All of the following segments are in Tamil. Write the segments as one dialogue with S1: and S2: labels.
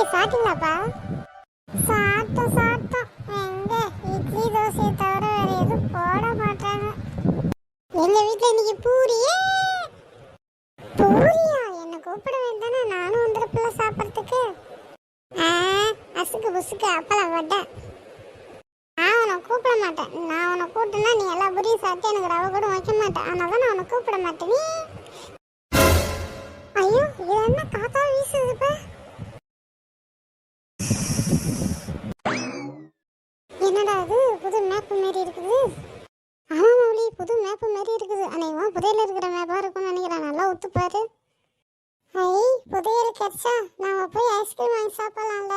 S1: ஏய் சாப்பிட்டீங்களாப்பா? சாப்பிட்டோம் சாப்பிட்டோம். எங்க? இட்லி தோசையை தவிர வேற எதுவும் போட மாட்டாங்க. எங்க வீட்டுல இன்னைக்கு பூரியே பூரியா? என்ன கூப்பிட வேண்டானே நானும் வந்துருப்பில்ல சாப்பிட்றதுக்கு. ஆ அசுக்கு புசுக்கு அப்பளம் வட்டை நான் உன்னை கூப்பிட மாட்டேன். நான் உன்னை கூப்பிட்டேன்னா நீ எல்லா புரியும் சாப்பிட்டு எனக்கு ரவை கூட வைக்க மாட்டேன். அதனால தான் நான் உன்னை கூப்பிட மாட்டேன். நீ? ஐயோ இது என்ன காத்தா வீசுது இப்ப என்னடா இது புது மேப் மாரி இருக்குது ஆமா மௌலி புது மேப் மாரி இருக்குது அநேகமா புதையில இருக்கிற மேப்பா இருக்கும்னு நினைக்கிறேன் நல்லா ஒத்து பாரு. ஐ புதையல் கிடைச்சா நாம போய் ஐஸ்கிரீம் வாங்கி சாப்பிடலாம்ல?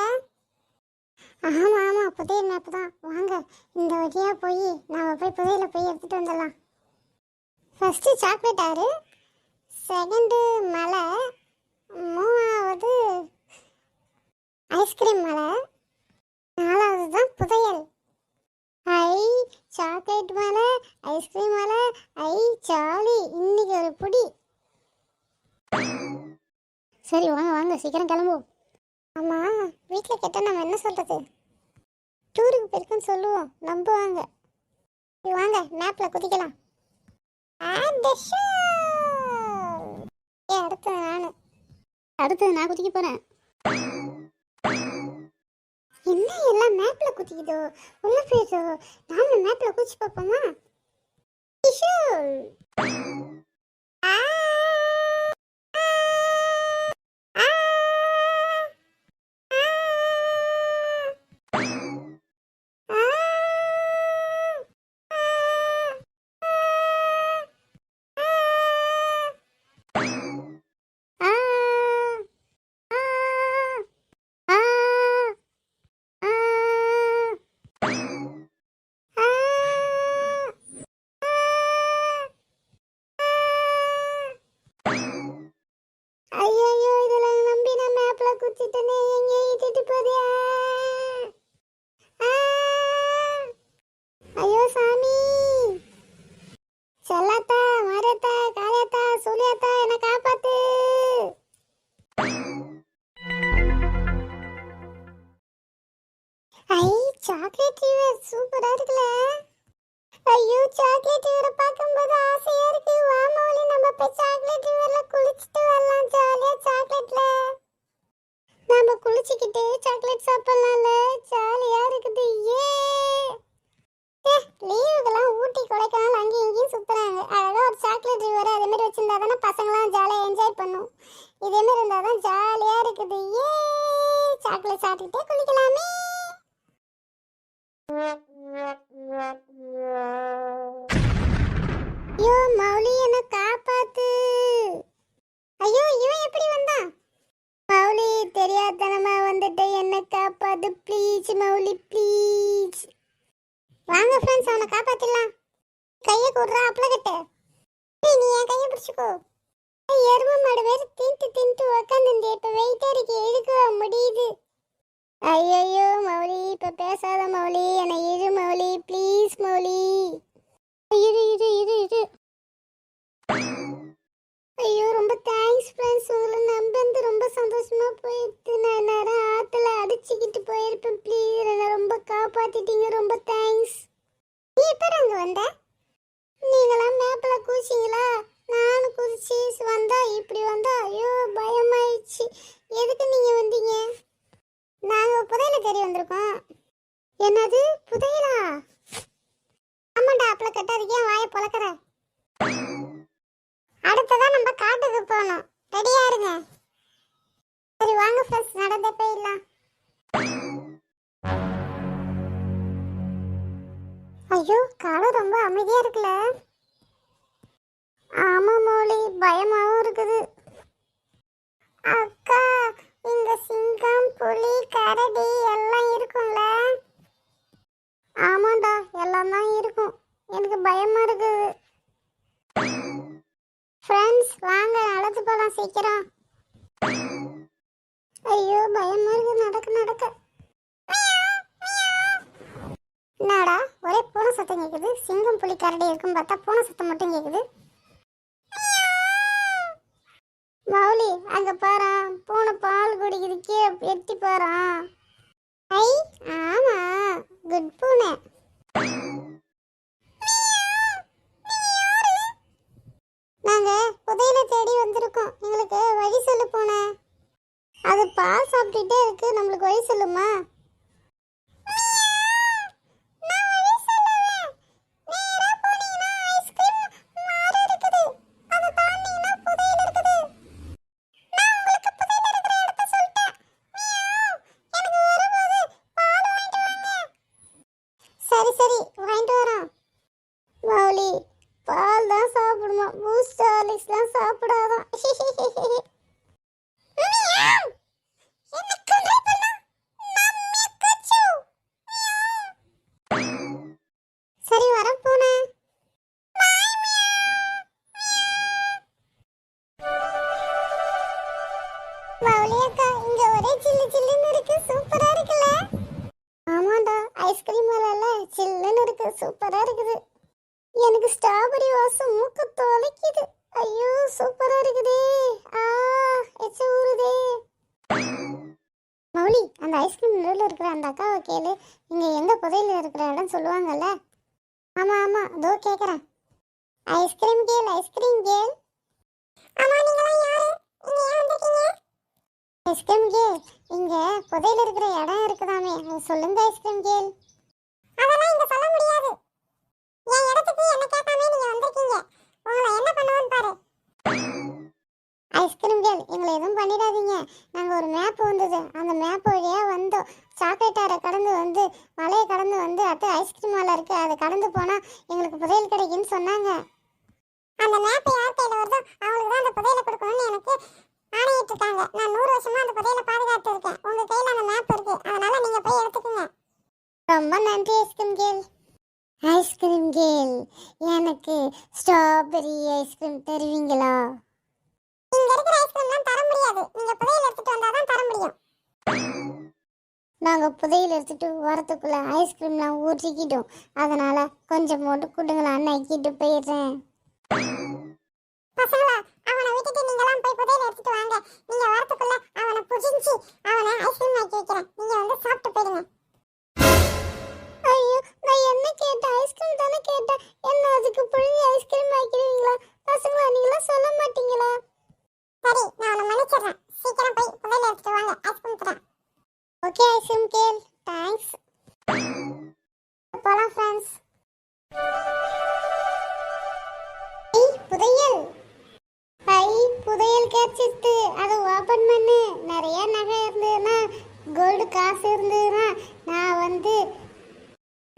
S1: ஆமாம் ஆமாம் புதையல் மேப் தான். வாங்க இந்த வழியாக போய் நாம போய் புதையல போய் எடுத்துட்டு வந்துடலாம். ஃபர்ஸ்ட் சாக்லேட் ஆறு செகண்டு மலை மூணாவது ஐஸ்கிரீம் மலை நாலாவது தான் புதையல் ஐ சாக்லேட் மலை ஐஸ்கிரீம் மலை ஐ சாலி இன்னைக்கு ஒரு புடி. சரி வாங்க வாங்க சீக்கிரம் கிளம்புவோம். ஆமா வீட்டில் கேட்டால் நம்ம என்ன சொல்றது? டூருக்கு போயிருக்குன்னு சொல்லுவோம். நம்புவாங்க. சரி, வாங்க மேப்பில் குதிக்கலாம். ஏ அடுத்தது நான். அடுத்தது நான் குதிக்க போறேன். என்ன எல்லாம் மேப்பில் குதிக்குதோ? உள்ள போயிடுதோ? நாமளும் மேப்பில் குதிச்சு பார்ப்போமா? மேப்ல குத்திட்டேனே, இட்டுட்டு போறியா? ஐயோ சாமி. செல்லாத்தா மாரியாத்தா காளியாத்தா சூலியாத்தா என்ன காப்பாத்து. ஐ சாக்லேட் ரிவர் சூப்பரா இருக்குல்ல? ஐயோ சாக்லேட் ரிவரை பார்க்கும்போது ஆசையா இருக்கு. வாமா ஒளி நம்ம போய் சாக்லேட் ரிவர்ல குளிச்சுட்டு வரலாம் ஜாலியா சாக்லேட்ல நாம குளிச்சுக்கிட்டு சாக்லேட் சாப்பிடலாம்ல. ஜாலியா இருக்குது. ஏ. ஏ லீவுக்கெல்லாம் ஊட்டி கொடைக்கானல் அங்கேயும் இங்கேயும் சுத்துறாங்க. அழகா ஒரு சாக்லேட் ரிவர் அதே மாதிரி வச்சிருந்தா தானே பசங்களாம் ஜாலியா என்ஜாய் பண்ணும். இதே மாதிரி இருந்தா தான் ஜாலியா இருக்குது. ஏ. சாக்லேட் சாப்பிட்டுட்டே குளிக்கலாமே. ப்ளீஸ் மௌலி ப்ளீஸ் வாங்க ஃப்ரெண்ட்ஸ் அவனை காப்பாத்திடலாம். கையை கொடுறா அப்பளக்கட்டு கிட்ட நீ என் கையை பிடிச்சிக்கோ. எரும மாடு வேறு தின்ட்டு தின்ட்டு உக்காந்துருந்து. இப்போ வெயிட்டாக இருக்கு எதுக்கு முடியுது? ஐயோ மௌலி இப்போ பேசாத மௌலி என்னை வந்த? நீங்களாம் மேப்பில் குதிச்சிங்களா? நானும் குதிச்சு வந்தா இப்படி வந்தா ஐயோ பயமாயிடுச்சு. எதுக்கு நீங்கள் வந்தீங்க? நாங்கள் புதையில தேடி வந்திருக்கோம். என்னது? புதையலா? ஆமாண்டா அப்பல கட்டாதீங்க வாயை பொளக்கற அடுத்ததான் நம்ம காட்டுக்கு போகணும். ரெடியா இருங்க. சரி வாங்க ஃபர்ஸ்ட் நடந்தே போயிடலாம். ஐயோ காலம் ரொம்ப அமைதியா இருக்குல்ல? ஆமா மோலி பயமாவும் இருக்குது. அக்கா இங்க சிங்கம் புலி கரடி எல்லாம் இருக்கும்ல? ஆமாண்டா எல்லாம் தான் இருக்கும். எனக்கு பயமா இருக்குது. ஃப்ரெண்ட்ஸ் வாங்க நடந்து போலாம் சீக்கிரம். ஐயோ பயமா இருக்கு. நடக்க நடக்க. என்னடா? ஒரே பூனை சத்தம் கேட்குது சிங்கம் புலி கரடி இருக்கும் பார்த்தா பூனை சத்தம் மட்டும் கேட்குது மௌலி அங்க பாரு. பூனை பால் குடிக்குது. கீழே எட்டி பாரு. ஐ ஆமா. குட் பூனை. நாங்க புதையில தேடி வந்திருக்கோம். எங்களுக்கு வழி சொல்லு பூனை. அது பால் சாப்பிட்டுட்டே இருக்கு. நம்மளுக்கு வழி சொல்லுமா? வாங்கிட்டு வரோம். மௌலி பால் தான் சாப்பிடுமா பூஸ்ட் ஹார்லிக்ஸ் தான் சாப்பிடாதான். சரி வர போனேன். மௌலி அக்கா இங்க ஒரே சில்லு சில்லுன்னு இருக்கு. சூப்பரா இருக்குல்ல. ஆமாண்டா ஐஸ்கிரீம் வரல சில்லுன்னு இருக்கு. சூப்பரா இருக்குது. எனக்கு ஸ்ட்ராபெரி வாசம் மூக்க தொலைக்குது. ஐயோ சூப்பரா இருக்குதே. ஆ எச்ச ஊறுதே. மௌலி அந்த ஐஸ்கிரீம் நடுவில் இருக்கிற அந்த அக்காவை கேளு. இங்க எந்த புதையில இருக்கிற இடம் சொல்லுவாங்கல்ல? ஆமா ஆமா இதோ கேக்குறேன். ஐஸ்கிரீம் கேள் ஐஸ்கிரீம் கேள். ஐஸ்கிரீம் கேள். இங்க புதையில இருக்கிற இடம் இருக்குதாமே. சொல்லுங்க ஐஸ்கிரீம் கேள். அதெல்லாம் இங்க சொல்ல முடியாது. என் இடத்துக்கு என்ன கேட்காம நீங்க வந்திருக்கீங்க. உங்களை என்ன பண்ணுவேன்னு பாரு. ஐஸ்கிரீம் கேள் எங்களை எதுவும் பண்ணிடாதீங்க. நாங்கள் ஒரு மேப் வந்தது. அந்த மேப் வழியா வந்தோம் சாக்லேட் ஆரை கடந்து வந்து மலையை கடந்து வந்து அடுத்து ஐஸ்கிரீம் மேலே இருக்கு. அதை கடந்து போனால் எங்களுக்கு புதையல் கிடைக்குன்னு சொன்னாங்க. அந்த மேப்பை யார் கையில வருதோ அவங்களுக்கு தான் அந்த புதையலை கொடுக்கணும்னு எனக்கு ஆணையிட்டு இருக்காங்க நான் நூறு வருஷமா அந்த புதையலை பாதுகாத்து இருக்கேன். உங்க கையில அந்த மேப் இருக்கு. அதனால நீங்க போய் எடுத்துக்கோங்க. ரொம்ப நன்றி ஐஸ்கிரீம் கேள். ஐஸ்கிரீம் கேள். எனக்கு ஸ்ட்ராபெரி ஐஸ்கிரீம் தருவீங்களா? இங்க இருக்கிற ஐஸ்கிரீம்லாம் தர முடியாது. நீங்க புதையல் எடுத்துட்டு வந்தா தான் தர முடியும். நாங்க புதையல் எடுத்துட்டு வரதுக்குள்ள ஐஸ்கிரீம்லாம் ஊற்றிக்கிட்டோம் அதனால கொஞ்சம் போட்டு கொடுங்களா நக்கிட்டு போயிடுறேன். பசங்களா அவனை விட்டுட்டு நீங்கலாம் போய் புதையல் எடுத்துட்டு வாங்க. நீங்க வரதுக்குள்ள அவனை புடிச்சு ஓகே கேள் தேங்க்ஸ் போலாம் ஃப்ரெண்ட்ஸ் புதையல். ஐ புதையல் கிடைச்சிட்டு அதை ஓப்பன் பண்ணு. நிறைய நகை இருந்ததுன்னா கோல்டு காசு இருந்ததுன்னா நான் வந்து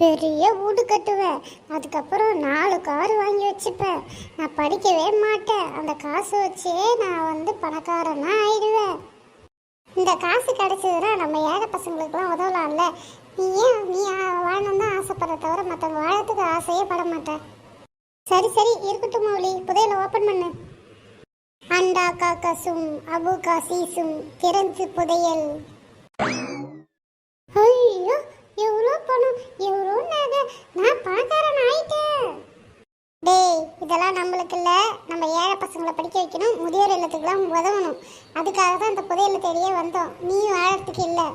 S1: பெரிய வீடு கட்டுவேன். அதுக்கப்புறம் நாலு கார் வாங்கி வச்சுப்பேன். நான் படிக்கவே மாட்டேன். அந்த காசு வச்சே நான் வந்து பணக்காரனாக ஆயிடுவேன். இந்த காசு கிடைச்சதுன்னா நம்ம ஏழை பசங்களுக்குலாம் உதவலாம்ல. நீ ஏன் நீ வாழணும் தான் ஆசைப்படுற தவிர மற்றவங்க வாழறதுக்கு ஆசையே பட மாட்டேன் சரி சரி இருக்கட்டும் மௌலி புதையில ஓப்பன் பண்ணு. அண்டா காக்கசும் அபு காசீசும் திறந்து புதையல். இதெல்லாம் நம்மளுக்கு இல்லை. நம்ம ஏழை பசங்களை படிக்க வைக்கணும் முதியோர் இல்லத்துக்குலாம் உதவணும். அதுக்காக தான் இந்த புதையலை தேடியே வந்தோம். நீயும் ஆழத்துக்கு இல்லை.